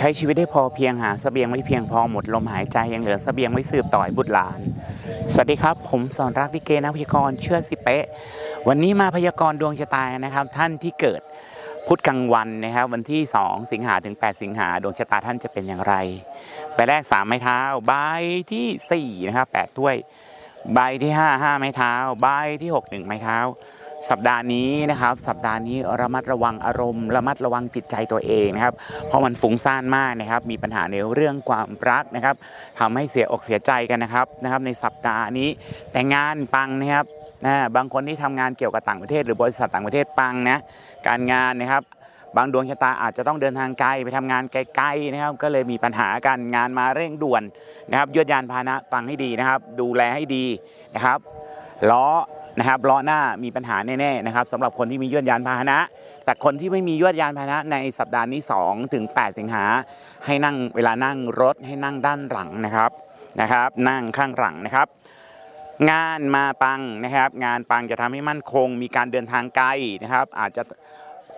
ช้ชีวิตได้พอเพียงหาเสบียงไม่เพียงพอหมดลมหายใจยังเหลือเสบียงไว้สืบต่อยบุตรหลาน สวัสดีครับ ผมสอนรักลิเกนักพยากรเชื่อสิเป๊ะ วันนี้มาพยากรดวงชะตานะครับ ท่านที่เกิดพุธกลางวันนะครับ วันที่ 2 สิงหาถึง 8 สิงหาดวงชะตาท่านจะเป็นอย่างไรใบแรก 3 ไม้เท้า ใบทีสี่ 4 นะครับ8ถ้วย ใบที่ 5 5 ไม้เท้า ใบที่ 6 1 ไม้เท้า สัปดาห์นี้นะครับ สัปดาห์นี้ระมัดระวังอารมณ์ ระมัดระวังจิตใจตัวเองนะครับ เพราะมันฟุ้งซ่านมากนะครับ มีปัญหาในเรื่องความรักนะครับทำให้เสียอกเสียใจกันนะครับนะครับ ในสัปดาห์นี้แต่งงานปังนะครับนะบางคนที่ทำงานเกี่ยวกับต่างประเทศ หรือบริษัทต่างประเทศปังนะการงานนะครับบางดวงชะตาอาจจะต้องเดินทางไกลไปทำงานไกลๆนะครับ ก็เลยมีปัญหาการงานมาเร่งด่วนนะครับยวดยานพาหนะฟังให้ดีนะครับ ดูแลให้ดีนะครับล้อ นะครับล้อหน้ามีปัญหาแน่ๆนะครับสำหรับคนที่มียวดยานพาหนะ แต่คนที่ไม่มียวดยานพาหนะในสัปดาห์นี้2ถึง8สิงหาให้นั่งเวลานั่งรถให้นั่งด้านหลังนะครับนะครับ นั่งข้างหลังนะครับ งานมาปังนะครับ งานปังจะทำให้มั่นคง มีการเดินทางไกลนะครับ อาจจะ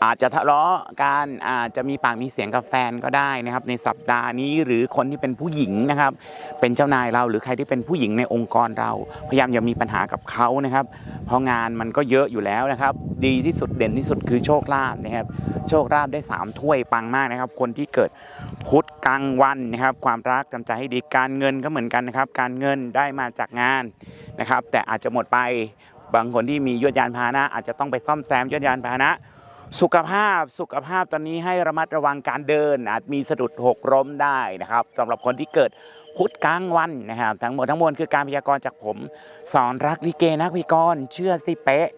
อาจจะทะเลาะกันอาจจะมีปากมีเสียงกับแฟนก็ได้นะครับ ในสัปดาห์นี้หรือคนที่เป็นผู้หญิงนะครับ เป็นเจ้านายเราหรือใครที่เป็นผู้หญิงในองค์กรเรา พยายามอย่ามีปัญหากับเขานะครับ เพราะงานมันก็เยอะอยู่แล้วนะครับ ดีที่สุดเด่นที่สุดคือโชคลาภนะครับ โชคลาภได้สามถ้วยปังมากนะครับ คนที่เกิดพุธกลางวันนะครับ ความรักจำใจให้ดีการเงินก็เหมือนกันนะครับ การเงินได้มาจากงานนะครับ แต่อาจจะหมดไปบางคนที่มียวดยานพาหนะ อาจจะต้องไปซ่อมแซมยวดยานพาหนะ สุขภาพสุขภาพตอนนี้ให้ระมัดระวังการเดิน อาจมีสะดุดหกล้มได้นะครับสำหรับคนที่เกิดพุธกลางวันนะครับ ทั้งหมดทั้งมวลคือการพยากรณ์จากผม สอนรักลิเกนักพยากรณ์เชื่อสิเป๊ะ